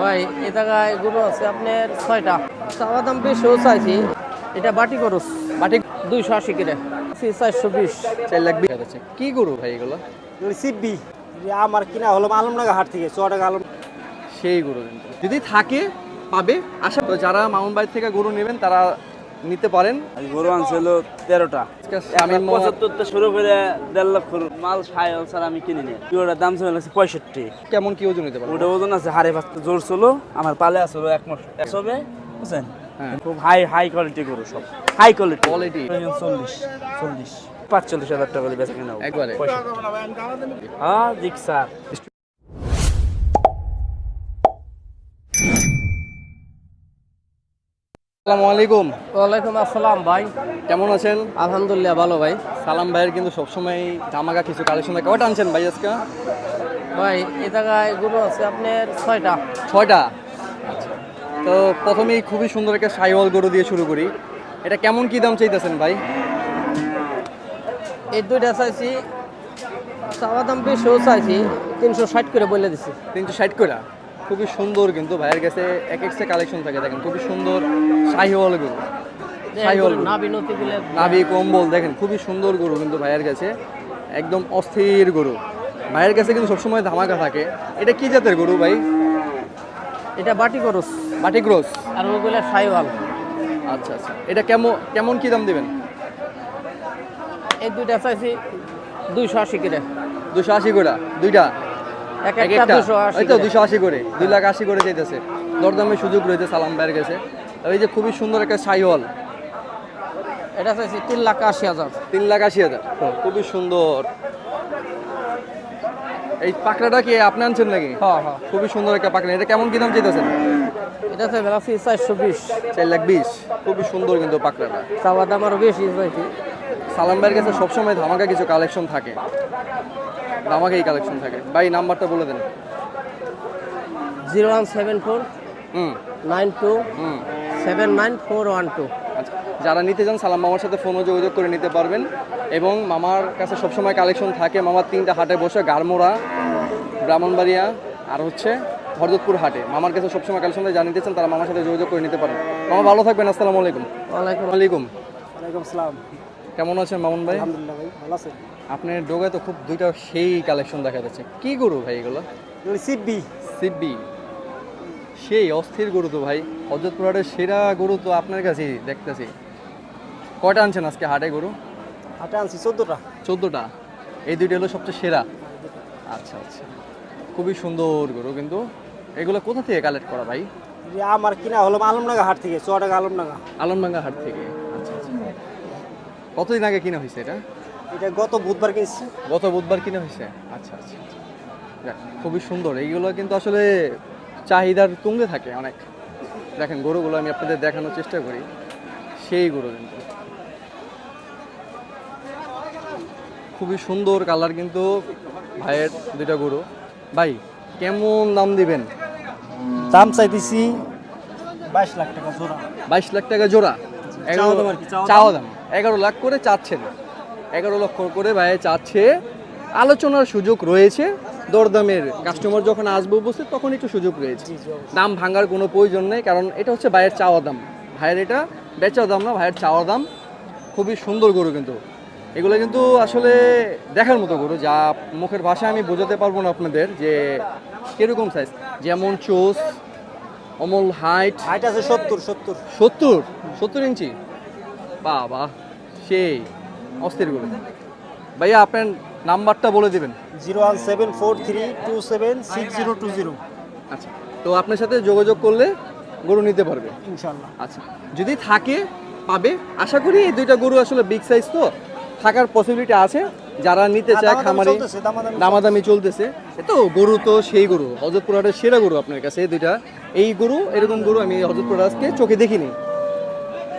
ভাই এ জায়গায় গরু আছে আপনার ছয়টা। চাওয়া দাম বেশিও চাইছি। এটা বাটি করস বাটি দুইশো আশি কিনে চারশো বিশ। চার লাখ বিশ। আছে। কি গরু ভাই এগুলো? সিপবি আমার কিনা হলো আলমনগর হাট থেকে চুয়াডাঙ্গা আলম সেই গরু কিন্তু। যদি থাকে পাবে। আশা তো যারা মামুন বাড়ি থেকে গরু নেবেন তারা নিতে পারেন। গরু আনছিল তেরোটা। আজকে শামীম মোহাম্মদ পঁচাত্তর তো শুরু করে দেড় লক্ষ মাল সাড়ে স্যার আমি কিনে নিই পুরোটার দাম ছিল পঁয়ষট্টি। কেমন কি ওজন নিতে পারবেন ওটা ওজন আছে হাড়ে পাঁচটা জোর ছিল আমার পালে আসলো এক মাস। একশোবে বুঝছেন? হ্যাঁ। খুব হাই হাই কোয়ালিটি গরু সব। High quality Quality। চল্লিশ চল্লিশ। পাঁচচল্লিশ হাজার টাকা বেচা কিনা একবারে। হ্যাঁ দিক আসসালামু আলাইকুম। ওয়ালাইকুম আসসালাম ভাই। কেমন আছেন? আলহামদুলিল্লাহ ভালো ভাই। সালাম ভাইয়ের কিন্তু সবসময় ধামাকা কিছু কালেকশন থাকে কয়টা আনছেন ভাই আজকে? ভাই এ জায়গায় গরু আছে আপনার ছয়টা। ছয়টা? তো প্রথমেই খুবই সুন্দর একটা সাইওয়াল গরু দিয়ে শুরু করি। এটা কেমন কি দাম চাইতেছেন ভাই? এই দুইটা চাইছি। চাওয়া দাম বেশিও চাইছি। তিনশো ষাট করে বলে দিছি। তিনশো ষাট করে? খুবই সুন্দর কিন্তু ভাইয়ের কাছে এক একটা কালেকশন থাকে দেখেন খুবই সুন্দর। শাহিওয়াল গরু শাহিওয়াল। নাবি কম্বল দেখেন খুবই সুন্দর গরু কিন্তু ভাইয়ের কাছে। একদম অস্থির গরু। ভাইয়ের কাছে কিন্তু সবসময় ধামাকা থাকে। এটা কি জাতের গরু ভাই? এটা বাটি করস। বাটি ক্রস। আর ওগুলো আচ্ছা আচ্ছা। এটা কেমন কেমন কি দাম দিবেন? এই দুইটা চাইছি দুইশো আশি কিনে দুশো আশি করে? দুইটা? এক এক একটা? দুশো আশি করে। করে। দুই লাখ আশি করে চাইতেছে। দরদামের সুযোগ রয়েছে সালাম ভাইয়ের কাছে। এই যে খুবই সুন্দর একটা সাইওয়াল। এটা চাইছি তিন লাখ আশি হাজার। তিন লাখ আশি হাজার? খুবই সুন্দর। এই পাকড়াটা কি আপনি আনছেন নাকি? হ্যাঁ হ্যাঁ। খুবই সুন্দর একটা পাকড়া। এটা কেমন কি দাম চাইতেছেন? এটা চাই বেলাছি চারশো বিশ। চার লাখ বিশ। খুবই সুন্দর কিন্তু পাকড়াটা। চাওয়া দাম আরও বেশি চাইছি। সালাম ভাইয়ের কাছে সবসময় ধামাকা কিছু কালেকশন থাকে। ধামাকাই কালেকশন থাকে। ভাই নাম্বারটা বলে দেন। জিরো ওয়ান সেভেন ফোর হুম। নাইন টু হুম। Seven nine four one two যারা নিতে চান সালাম মামার সাথে ফোনও যোগাযোগ করে নিতে পারবেন। এবং মামার কাছে সবসময় কালেকশন থাকে মামার তিনটা হাটে বসে গারমোড়া ব্রাহ্মণবাড়িয়া আর হচ্ছে ভরদপুর হাটে। মামার কাছে সবসময় কালেকশন থাকে যারা নিতে চান তারা মামার সাথে যোগাযোগ করে নিতে পারেন। মামা ভালো থাকবেন আসসালামু আলাইকুম। ওয়ালাইকুম। আলাইকুম ওয়ালাইকুম সালাম। কেমন আছেন মামুন ভাই? আলহামদুলিল্লাহ ভাই ভালো আছেন? আপনার ডোগায় তো খুব দুইটা সেই কালেকশন দেখা যাচ্ছে। কি গরু ভাই এগুলো? সিব্বি সিব্বি সেই অস্থির গরু তো ভাই। হজরতপুর হাটের সেরা গরু তো আপনার কাছেই দেখতেছি। কয়টা আনছেন আজকে হাটে গরু? হাটে আনছি চোদ্দোটা। চোদ্দোটা? এই দুইটা হলো সবচেয়ে সেরা? আচ্ছা আচ্ছা। খুবই সুন্দর গরু কিন্তু। এগুলো কোথা থেকে কালেক্ট করা ভাই? আমার কিনা হলো আলমনগর হাট থেকে চুয়াডাঙ্গা আলমনগর আলমডাঙ্গা হাট থেকে। আচ্ছা আচ্ছা। কতদিন আগে কিনা হয়েছে এটা? এটা গত বুধবার কিনছি। গত বুধবার কিনা হয়েছে? আচ্ছা আচ্ছা আচ্ছা। খুবই সুন্দর। এইগুলো কিন্তু আসলে চাহিদার তুঙ্গে থাকে অনেক। দেখেন গরুগুলো আমি আপনাদের দেখানোর চেষ্টা করি। সেই গরু কিন্তু। খুবই সুন্দর কালার কিন্তু ভাইয়ের দুইটা গরু। ভাই কেমন দাম দিবেন? দাম চাইতেছি বাইশ লাখ টাকা জোড়া। বাইশ লাখ টাকা জোড়া। এগারো চাওয়া দাম? এগারো লাখ করে চাচ্ছেন। এগারো লক্ষ করে ভাই চাচ্ছে। আলোচনার সুযোগ রয়েছে। দরদামের কাস্টমার যখন আসবে উপস্থিত তখন একটু সুযোগ রয়েছে। দাম ভাঙার কোনো প্রয়োজন নেই কারণ এটা হচ্ছে ভাইয়ের চাওয়া দাম। ভাইয়ের এটা বেচা দাম না ভাইয়ের চাওয়া দাম। খুবই সুন্দর গরু কিন্তু। এগুলো কিন্তু আসলে দেখার মতো গরু যা মুখের ভাষায় আমি বোঝাতে পারব না আপনাদের যে কীরকম সাইজ যেমন চোস অমল হাইট হাইট আছে সত্তর সত্তর। সত্তর? সত্তর ইঞ্চি? বাবা সেই অস্থির গরু। ভাইয়া আপনার নাম্বারটা বলে দিবেন। Zero one seven four three two seven six zero two zero. আচ্ছা তো আপনার সাথে যোগাযোগ করলে গরু নিতে পারবে। ইনশাল্লাহ। আচ্ছা যদি থাকে পাবে। আশা করি এই দুইটা গরু আসলে বিগ সাইজ তো থাকার পসিবিলিটি আছে। যারা নিতে চায় খামারে দামাদামি চলতেছে। তো গরু তো সেই গরু হজরতপুর হাটের সেরা গরু আপনার কাছে এই দুইটা। এই গরু এরকম গরু আমি হজরতপুর আজকে চোখে দেখিনি।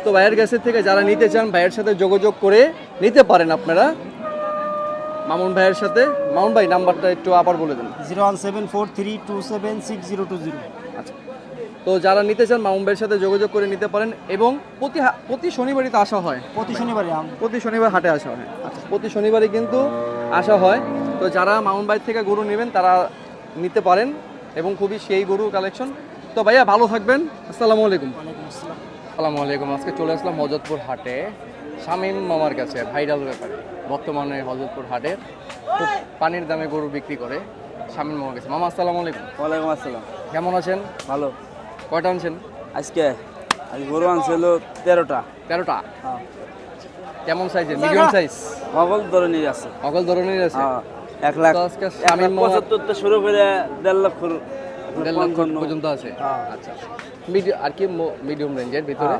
তো ভাইয়ের কাছে থেকে যারা নিতে চান ভাইয়ের সাথে যোগাযোগ করে নিতে পারেন আপনারা। মামুন ভাইয়ের সাথে। মামুন ভাই নাম্বারটা একটু আবার বলে দেন। Zero one seven four three two seven six zero two zero. আচ্ছা। তো যারা নিতে চান মামুন ভাইয়ের সাথে যোগাযোগ করে নিতে পারেন এবং প্রতি প্রতি শনিবারই তো আসা হয়। প্রতি শনিবারে প্রতি শনিবার হাটে আসা হয়। আচ্ছা প্রতি শনিবারই কিন্তু আসা হয়। তো যারা মামুন ভাই থেকে গরু নেবেন তারা নিতে পারেন এবং খুবই সেই গরু কালেকশন তো ভাইয়া ভালো থাকবেন। আসসালামু আলাইকুম। আসসালামু। আলাইকুম। আজকে চলে আসলাম হজরতপুর হাটে। শামীম মামার কাছে ভাইরাল ব্যাপারে। বর্তমানে হজরতপুর হাটে খুব পানির দামে গরু বিক্রি করে শামীম মামার কাছে। মামা আসসালামু আলাইকুম। ওয়ালাইকুম আসসালাম। কেমন আছেন? ভালো। কয়টা আনছেন? আজকে? আজ গরু আনছিল তেরোটা। তেরোটা? হ্যাঁ। কেমন সাইজের? Medium size? সকল ধরনের আছে। সকল ধরনের আছে? হ্যাঁ। এক লাখ তো আজকে লাখ মামার পঁচাত্তর থেকে শুরু করে দেড় লক্ষ দেড় পঞ্চান্ন। পর্যন্ত আছে? হ্যাঁ। আচ্ছা মিডিয়াম আর কি মিডিয়াম রেঞ্জের ভিতরে?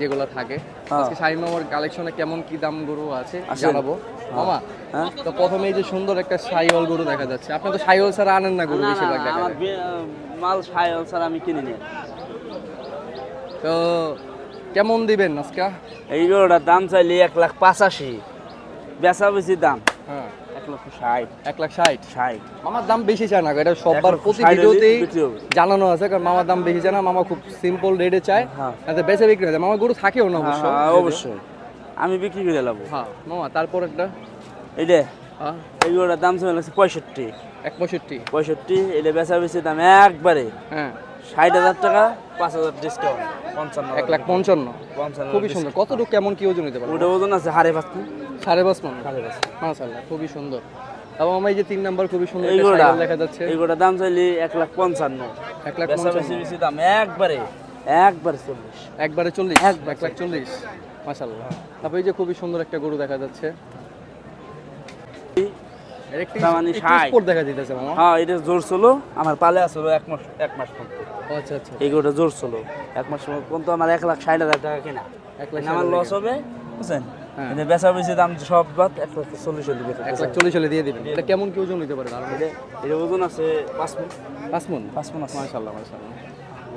যেগুলো থাকে। হ্যাঁ। আজকে শাহিম মামার কালেকশনে কেমন কি দাম গরু আছে জানাব। মামা হ্যাঁ। তো প্রথমে এই যে সুন্দর একটা সাইওয়াল গরু দেখা যাচ্ছে। আপনি তো সাইওয়াল ছাড়া আনেন না গরু বেশিরভাগ দেখা মাল সায়ল স্যার আমি কিনি নি তো কেমন দিবেন আজকে? এই গরুটার দাম চাইলে এক লাখ পাঁচাশি। বেচা বেশি দাম। হ্যাঁ। লক্ষ ষাট। এক লাখ ষাট? ষাট। মামার দাম বেশি চায় না এটা সববার প্রতি ভিডিওতেই জানানো আছে কারণ মামার দাম বেশি চায় না মামা খুব সিম্পল রেটে চায় হ্যাঁ। বেচে বিক্রি হয় মামা গরু থাকেও না হ্যাঁ, অবশ্য। হ্যাঁ, অবশ্যই। আমি বিক্রি করে নেব হ্যাঁ মামা তারপর একটা? হ্যাঁ। এই গরুটার দাম ছিল পঁয়ষট্টি। এক পঁয়ষট্টি। পঁয়ষট্টি এটা বেচা বেশি দাম একবারে। হ্যাঁ। ষাট হাজার টাকা পাঁচ হাজার ডিসকাউন্ট পঞ্চান্ন এক লাখ পঞ্চান্ন। পঞ্চান্ন খুবই সুন্দর। কতটুকু কেমন কি ওজন নিতে পারবে? ওটা ওজন আছে হারে পাঁচ। সাড়ে পাঁচ মন সাড়ে পাঁচ মাশাআল্লাহ খুবই সুন্দর। এবং আমার এই যে তিন নাম্বার খুবই সুন্দর এই একটা দেখা যাচ্ছে। এই গরুটার দাম চাইলে এক লাখ পঞ্চান্ন। এক লাখ পঞ্চান্ন। দাম একবারে একবারে চল্লিশ। একবারে চল্লিশ? এক লাখ চল্লিশ। মাশাআল্লাহ। তারপর এই যে খুবই সুন্দর একটা গরু দেখা যাচ্ছে। মানে দেখা মামা। হ্যাঁ এটা জোর ছিল আমার পালে আসলো এক মাস এক মাস পর্যন্ত। আচ্ছা আচ্ছা। এই গরুটা জোর ছিল এক মাস পর্যন্ত আমার এক লাখ ষাট হাজার টাকা কিনা। এক লাখ আমার লস হবে বুঝছেন? হ্যাঁ। বেচা বেশি দাম সব বাদ এক লাখ চল্লিশ হলে এক লাখ চল্লিশ হলে দিয়ে দিবেন। এটা কেমন কি ওজন নিতে? এটা ওজন আছে পাঁচ মন। মন? আছে।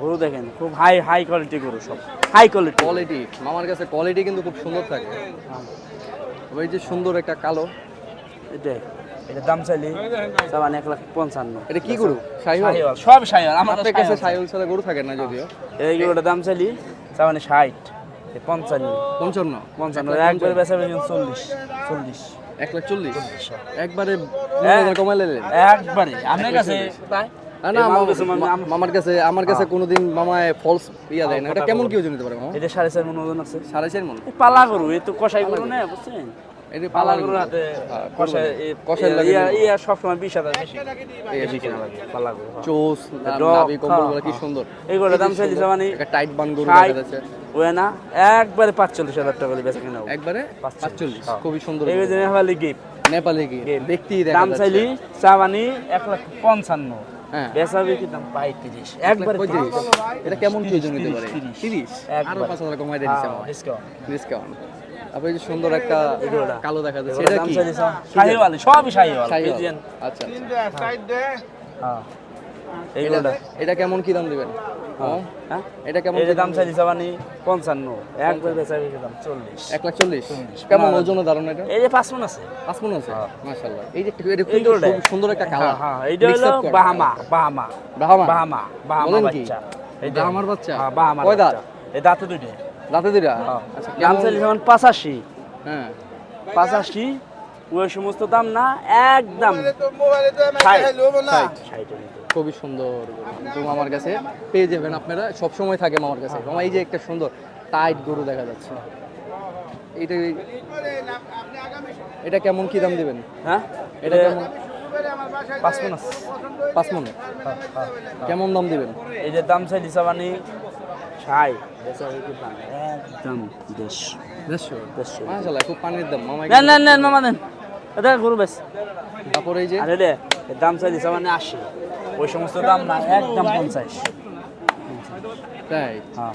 গরু দেখেন খুব হাই হাই কোয়ালিটি গরু সব। হাই কোয়ালিটি কোয়ালিটি মামার কাছে কোয়ালিটি কিন্তু খুব সুন্দর থাকে। তবে এই যে সুন্দর একটা কালো এটা এটা দাম চাইলে সাবান এক লাখ পঞ্চান্ন। এটা কি গরু? শাহিওয়াল সব শাহিওয়াল আমার কাছে শাহিওয়াল ছাড়া গরু থাকে না যদিও? এই গরুটার দাম চাইলি সাবানে ষাট পঞ্চান্ন। পঞ্চান্ন? পঞ্চান্ন। একবারে বেচা বেশি চল্লিশ চল্লিশ। এক লাখ চল্লিশ? একবারে হ্যাঁ। কমাই নিলেন? একবারে। আপনার কাছে তাই না, না এই মাল মামা- বেচে মা- আম- মামার কাছে আমার কাছে কোনোদিন মামায় ফলস ইয়া দেয় না। এটা কেমন। কি ওজন নিতে পারে মামা? এটা সাড়ে চার মন ওজন আছে। সাড়ে চার মন? পালা গরু এই তো কষাই গরু না বুঝছেন? এটা পালা হাতে হ্যাঁ, কষাই লাগে ইয়া সবসময় বিশ। হাজার বেশি এই লাগে পালা হ্যাঁ। চোস নাভি কম্বল হ্যাঁ, কি হ্যাঁ। সুন্দর। এই দাম চাইলি মানে একটা টাইট বান গরু ষাট, দেখা যাচ্ছে ওই না একবারে পাঁচচল্লিশ হাজার টাকা বেচা কেনা একবারে পাঁচচল্লিশ। খুবই সুন্দর এই যে নেপালি গিফট নেপালি কি দেখতেই দেখা দাম চাইলি চাবানি এক লাখ পঞ্চান্ন। হ্যাঁ। বেচা দাম পঁয়ত্রিশ একবার একবারে এটা কেমন কি ওজন নিতে পারে? তিরিশ, আরও পাঁচ হাজার কমাই দিয়ে দিচ্ছে ডিসকাউন্ট ডিসকাউন্ট যে সুন্দর একটা। কালো দেখা যাচ্ছে এটা কি? শাহিওয়াল সবই শাহিওয়াল? আচ্ছা আচ্ছা। হ্যাঁ। এটা এইগুলোটা এটা কেমন কি দাম দিবেন? হ্যাঁ। হ্যাঁ? এটা কেমন এই দাম বেচা বিক্রি দাম চল্লিশ। এক লাখ চল্লিশ? কেমন ওজন ধারণা এটা? এই যে পাঁচ মন আছে। পাঁচ মন আছে? মাশাআল্লাহ। এই যে এটা কিন্তু সুন্দর একটা কালার। হ্যাঁ হ্যাঁ এইটা হলো বাহামা বাহামা। বাহামা? বাহামা বাহামা বাচ্চা। এইটা বাচ্চা? হ্যাঁ বাহামা কয় দাঁত? এই দাঁতে রাতে দিরা হ্যাঁ। আচ্ছা দাম কেমন চাইলি পাঁচাশি। হ্যাঁ। পাঁচাশি ওই সমস্ত দাম না একদম। খুবই সুন্দর গরু। আমার কাছে। পেয়ে যাবেন আপনারা সব সময় থাকে আমার কাছে। মামা এই যে একটা সুন্দর টাইট গরু দেখা যাচ্ছে। এইটা এটা কেমন কি দাম দিবেন? হ্যাঁ? এটা এটা কেমন? পাঁচ মন পাঁচ মনে। কেমন দাম দিবেন? এই যে দাম চাইলি চাবানি ষাট একদম দেড়শো দেড়শো খুব পানির দাম। মামা নেন নেন নেন মামা নেন এটা গরু বেশ। তারপরে এই যে? আরে রে এর দাম চাইলি চাবানি আশি। ওই সমস্ত দাম না একদম পঞ্চাশ। তাই? হ্যাঁ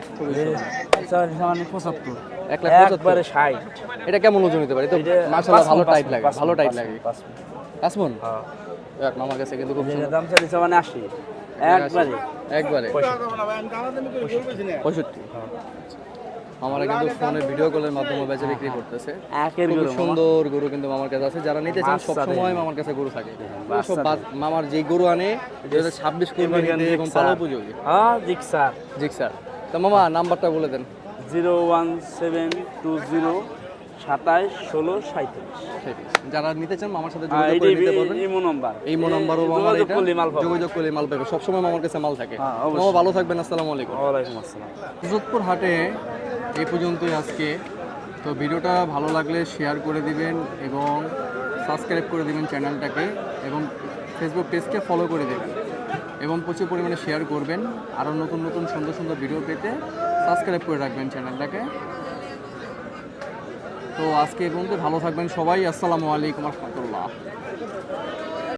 পঁচাত্তর। এক লাখ পঁচাত্তর। ষাট। এটা কেমন ওজন হতে পারে? তো ভালো টাইট লাগে ভালো টাইট লাগে। পাঁচ। মন। হ্যাঁ। মামার কাছে কিন্তু খুব দাম চাইলি চাবানি আশি। একবারে। একবারে। পঁয়ষট্টি। আমরা কিন্তু ফোনে ভিডিও কলের মাধ্যমে বেচে বিক্রি করতেছে। গরু সুন্দর গরু কিন্তু মামার কাছে আছে। যারা নিতে চান সব সময় মামার কাছে গরু থাকে। সব মামার যে গরু আনে দুই হাজার ছাব্বিশ কোরবানিতে এবং পালো উপযোগী। হ্যাঁ দিক স্যার জি স্যার তো মামা নাম্বারটা বলে দেন। Zero one seven two zero সাতাইশ ষোলো সাঁত্রিশ যারা নিতে চান মামার সাথে যোগাযোগ করে নিতে পারবেন। Imo number. এই মো নাম্বারও মামার যোগাযোগ এটা। করলে মাল যোগাযোগ করলে মাল পাবে সবসময় মামার কাছে মাল থাকে। হ্যাঁ, মামা ভালো থাকবেন আসসালামু আলাইকুম। ওয়ালাইকুম আসসালাম। যোধপুর হাটে এই পর্যন্তই আজকে। তো ভিডিওটা ভালো লাগলে শেয়ার করে দিবেন এবং সাবস্ক্রাইব করে দিবেন চ্যানেলটাকে এবং ফেসবুক পেজকে ফলো করে দেবেন এবং প্রচুর পরিমাণে শেয়ার করবেন। আরও নতুন নতুন সুন্দর সুন্দর ভিডিও পেতে সাবস্ক্রাইব করে রাখবেন চ্যানেলটাকে তো আজকে এই পর্যন্ত ভালো থাকবেন সবাই। আসসালামু আলাইকুম রহমতুল্লাহ।